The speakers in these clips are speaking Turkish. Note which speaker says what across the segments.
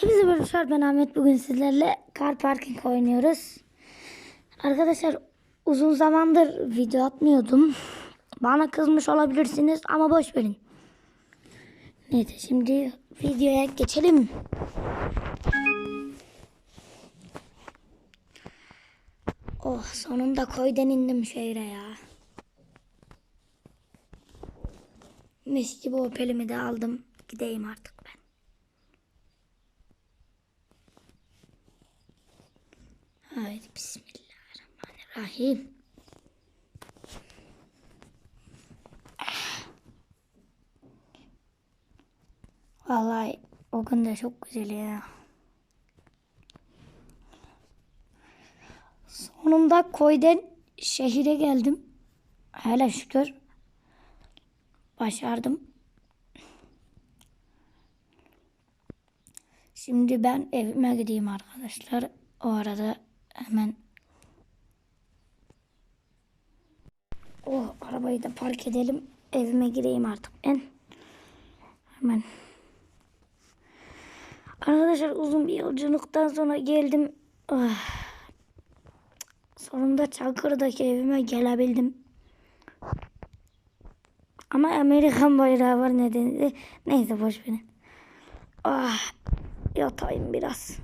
Speaker 1: Hepinize merhabalar ben Ahmet. Bugün sizlerle car parking oynuyoruz. Arkadaşlar uzun zamandır video atmıyordum. Bana kızmış olabilirsiniz ama boş verin. Neyse şimdi videoya geçelim. Oh sonunda koydan indim şehre ya. Mis gibi Opel'imi de aldım. Gideyim artık ben. Haydi bismillahirrahmanirrahim. Vallahi o gün de çok güzel ya. Sonunda koydan şehire geldim. Hele şükür. Başardım. Şimdi ben evime gideyim arkadaşlar. O arada hemen Oh arabayı da park edelim. Evime gireyim artık ben. Hemen. Arkadaşlar uzun bir yolculuktan sonra geldim. Ah. Sonunda Çankırı'daki evime gelebildim. Ama Amerikan bayrağı var nedeni. Neyse boş verin. Ah, yatayım biraz.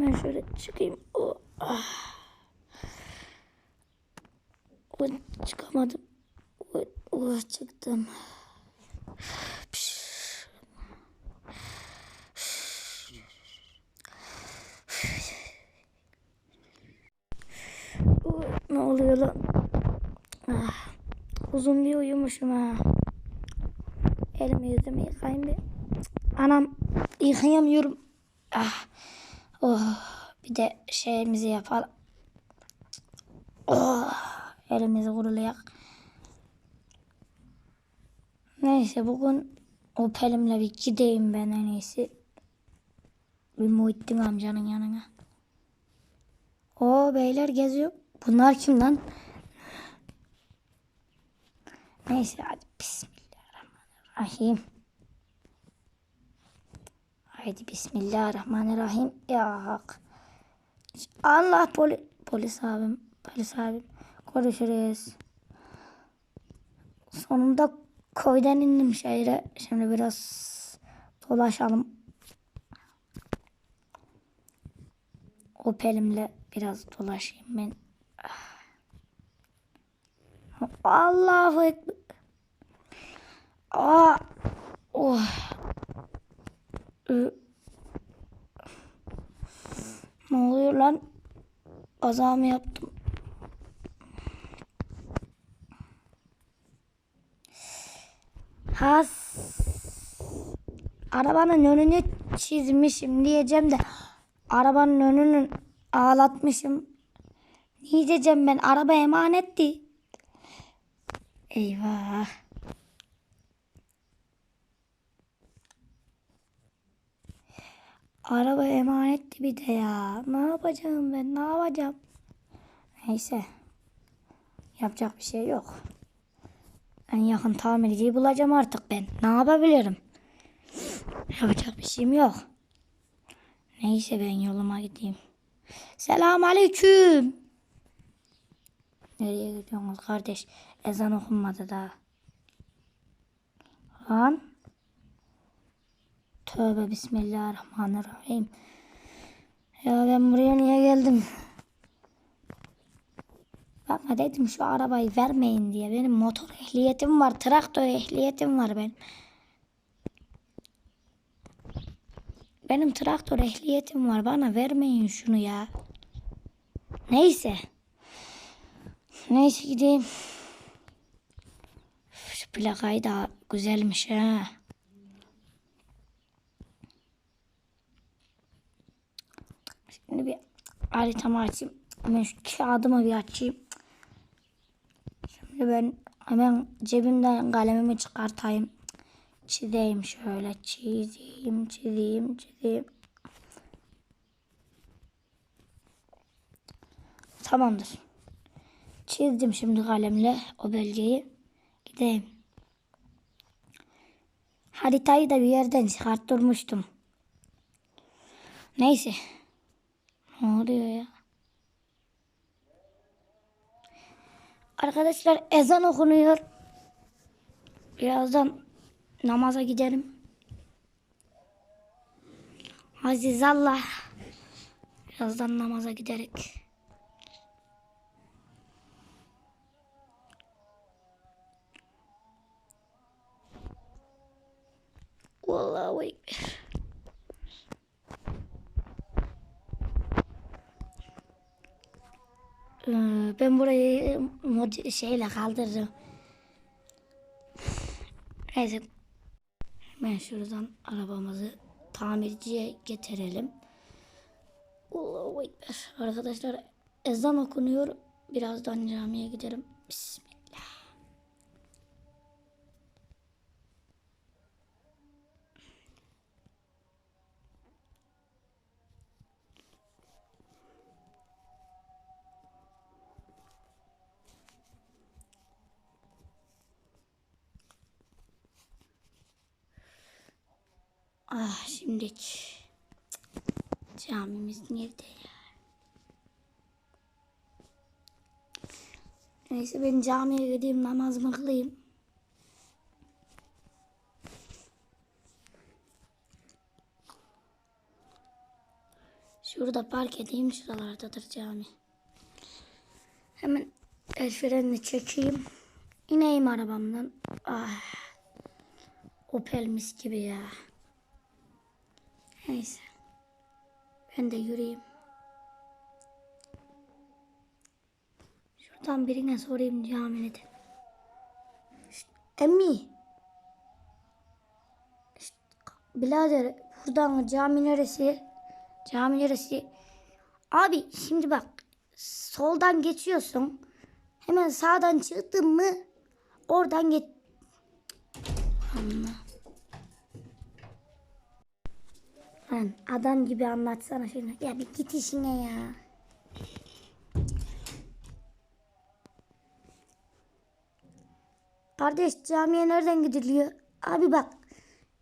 Speaker 1: Hemen şöyle çıkayım. Oh, ah. Oh, çıkamadım. Oh, oh, çıktım. Oh, ne oluyor lan? Ah, uzun bir uyumuşum ha. Elimi yüzümü yıkayayım bir. Anam yıkayamıyorum. Ah. Oh, bir de şeyimizi yapalım. Oh, elimizi kurulayak. Neyse bugün Opel'imle bir gideyim ben en iyisi. Bir Muhittin amcanın yanına. O beyler geziyor. Bunlar kim lan? Neyse hadi bismillahirrahmanirrahim. Haydi bismillahirrahmanirrahim. Ya. Allah poli polis abim. Polis abim. Görüşürüz. Sonunda koydan indim şehre. Şimdi biraz dolaşalım. Opel'imle biraz dolaşayım ben. Allahu Ekber. Aa. Oh. Ö- Ne oluyor lan? Kaza mı yaptım? Has. Arabanın önünü çizmişim diyeceğim de arabanın önünü ağlatmışım. Ne diyeceğim ben? Araba emanetti. Eyvah. Araba emanetti bir de ya. Ne yapacağım ben? Ne yapacağım? Neyse. Yapacak bir şey yok. En yakın tamirciyi bulacağım artık ben. Ne yapabilirim? Yapacak bir şeyim yok. Neyse ben yoluma gideyim. Selam aleyküm. Nereye gidiyorsunuz kardeş? Ezan okunmadı daha. Lan. Tövbe bismillahirrahmanirrahim. Ya ben buraya niye geldim? Bakma dedim şu arabayı vermeyin diye. Benim motor ehliyetim var. Traktör ehliyetim var benim. Benim traktör ehliyetim var. Bana vermeyin şunu ya. Neyse. Neyse gideyim. Şu plakayı da güzelmiş ha. Şimdi bir haritamı açayım. Hemen şu kağıdımı bir açayım. Şimdi ben hemen cebimden kalemimi çıkartayım. Çizeyim şöyle. Çizeyim, çizeyim, çizeyim. Tamamdır. Çizdim şimdi kalemle o bölgeyi. Gideyim. Haritayı da bir yerden çıkarttırmıştım. Neyse. Ne oluyor ya? Arkadaşlar ezan okunuyor. Birazdan namaza gidelim. Aziz Allah. Birazdan namaza giderek. Allahu Ekber. Ben burayı mod şeyle kaldırırım. Neyse. Ben şuradan arabamızı tamirciye getirelim. Allahu Ekber. Arkadaşlar ezan okunuyor. Birazdan camiye gidelim. Bismillah. Ah şimdi camimiz nerede ya? Neyse ben camiye gideyim namazımı kılayım. Şurada park edeyim şuralardadır cami. Hemen el frenini çekeyim. İneyim arabamdan. Ah. Opel mis gibi ya. Neyse. Ben de yürüyeyim. Şuradan birine sorayım camide. Şşt, emmi. Şşt, birader buradan cami neresi? Cami neresi? Abi şimdi bak soldan geçiyorsun. Hemen sağdan çıktın mı oradan geç. Allah. Lan adam gibi anlatsana şunu. Ya bir git işine ya. Kardeş camiye nereden gidiliyor? Abi bak.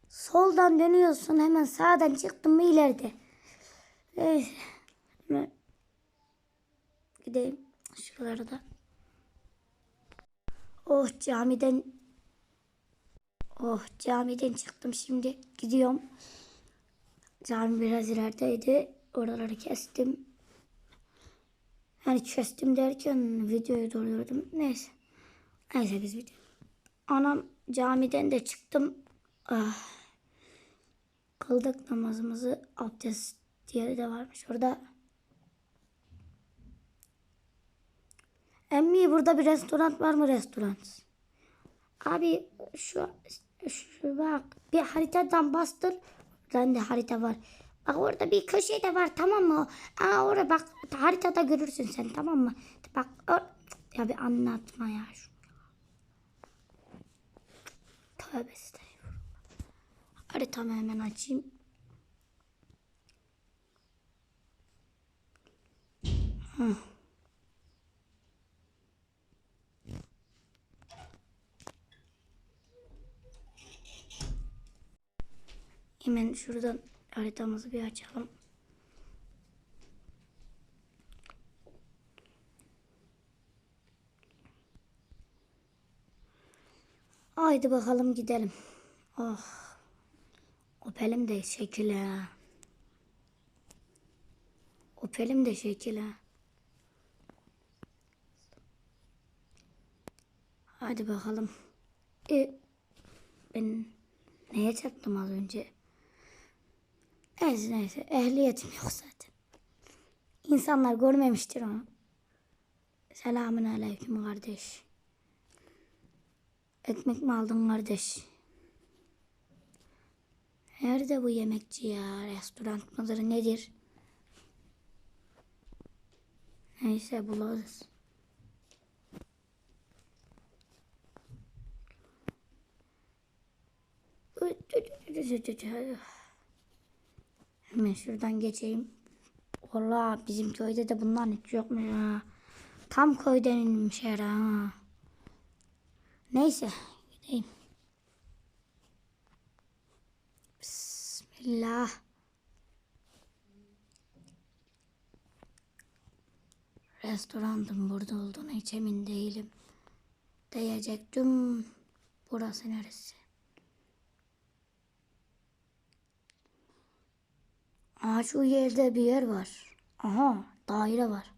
Speaker 1: Soldan dönüyorsun hemen sağdan çıktın mı ileride. Neyse. Hemen gideyim şuralarda. Oh camiden Oh camiden çıktım şimdi gidiyorum. Cami biraz ilerideydi. Oraları kestim. Yani kestim derken videoyu doluyordum. Neyse. Neyse biz video. Anam camiden de çıktım. Ah. Kıldık namazımızı. Abdest diye de varmış orada. Emmi burada bir restoran var mı restoran? Abi şu, şu bak bir haritadan bastır. Bende harita var. Bak orada bir köşe de var tamam mı? Aa orada bak haritada görürsün sen tamam mı? Bak or ya bir anlatma ya. Tövbe estağfurullah. Haritamı hemen açayım. Hı. Hemen şuradan haritamızı bir açalım. Haydi bakalım gidelim. Oh. Opelim de şekil ha. Opelim de şekil ha. Hadi bakalım. E, ben neye çarptım az önce? Neyse neyse ehliyetim yok zaten. İnsanlar görmemiştir onu. Selamun aleyküm kardeş. Ekmek mi aldın kardeş? Nerede bu yemekçi ya? Restoran mıdır nedir? Neyse buluruz. Hemen şuradan geçeyim. Valla bizim köyde de bundan hiç yokmuş ha. Tam köyden inmiş her. Neyse gideyim. Bismillah. Restoranın burada olduğuna hiç emin değilim. Diyecektim. Burası neresi? Aa şu yerde bir yer var. Aha daire var.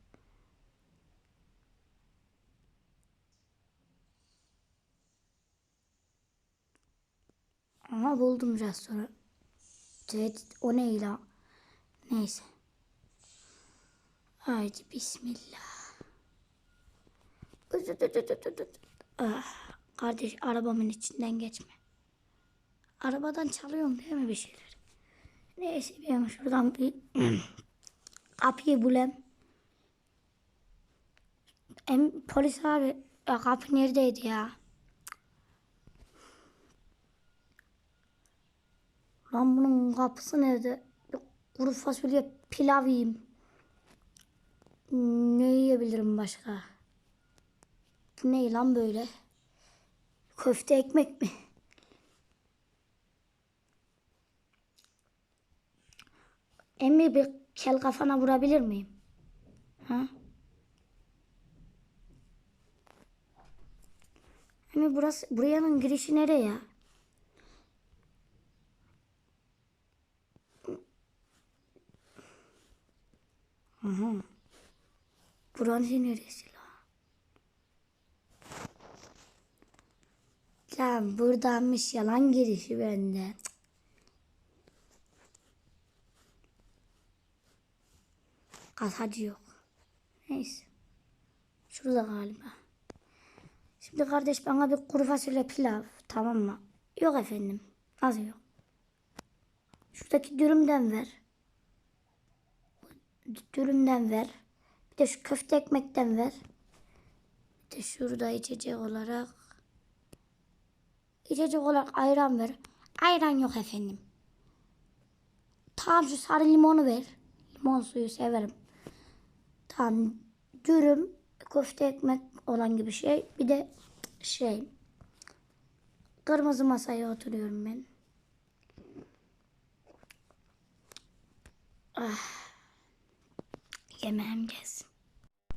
Speaker 1: Aha buldum restoran. Evet, o ne la? Neyse. Haydi bismillah. Ah, kardeş arabamın içinden geçme. Arabadan çalıyorum değil mi bir şeyler? Neyse ben şuradan bir kapıyı bulayım. Em, polis abi ya kapı neredeydi ya? Lan bunun kapısı nerede? Kuru fasulye pilav yiyeyim. Ne yiyebilirim başka? Ne lan böyle? Köfte ekmek mi? Emmi bir kel kafana vurabilir miyim? Ha? Emmi burası, buranın girişi nereye ya? Aha. Buranın neresi la? Lan buradanmış yalan girişi bende. Kasacı yok. Neyse. Şurada galiba. Şimdi kardeş bana bir kuru fasulye pilav. Tamam mı? Yok efendim. Nasıl yok? Şuradaki dürümden ver. Dürümden ver. Bir de şu köfte ekmekten ver. Bir de şurada içecek olarak. İçecek olarak ayran ver. Ayran yok efendim. Tamam şu sarı limonu ver. Limon suyu severim. Tamam dürüm, köfte ekmek olan gibi şey. Bir de şey. Kırmızı masaya oturuyorum ben. Ah. Yemeğim gelsin.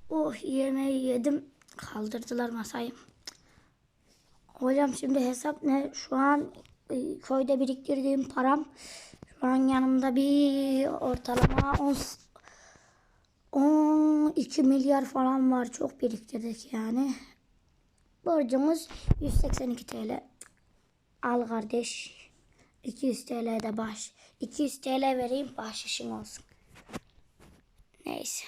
Speaker 1: Oh yemeği yedim. Kaldırdılar masayı. Hocam şimdi hesap ne? Şu an e, köyde biriktirdiğim param şu an yanımda bir ortalama 10 12 milyar falan var. Çok biriktirdik yani. Borcumuz 182 TL. Al kardeş. 200 TL de baş. 200 TL vereyim bahşişim olsun. Neyse.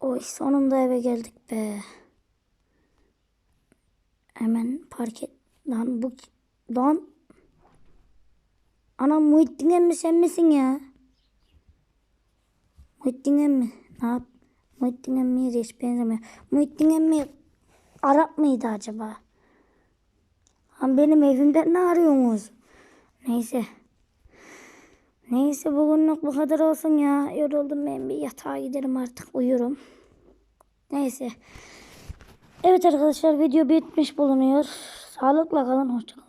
Speaker 1: Oy sonunda eve geldik be. Hemen park et. Lan bu lan. Ana Muhittin emmi sen misin ya? Muhittin emmi. Ne yap? Muhittin emmiye de hiç benzemiyor. Muhittin emmi Arap mıydı acaba? Lan benim evimde ne arıyorsunuz? Neyse. Neyse bugünlük bu kadar olsun ya. Yoruldum ben bir yatağa giderim artık uyurum. Neyse. Evet arkadaşlar video bitmiş bulunuyor. Sağlıkla kalın hoşçakalın.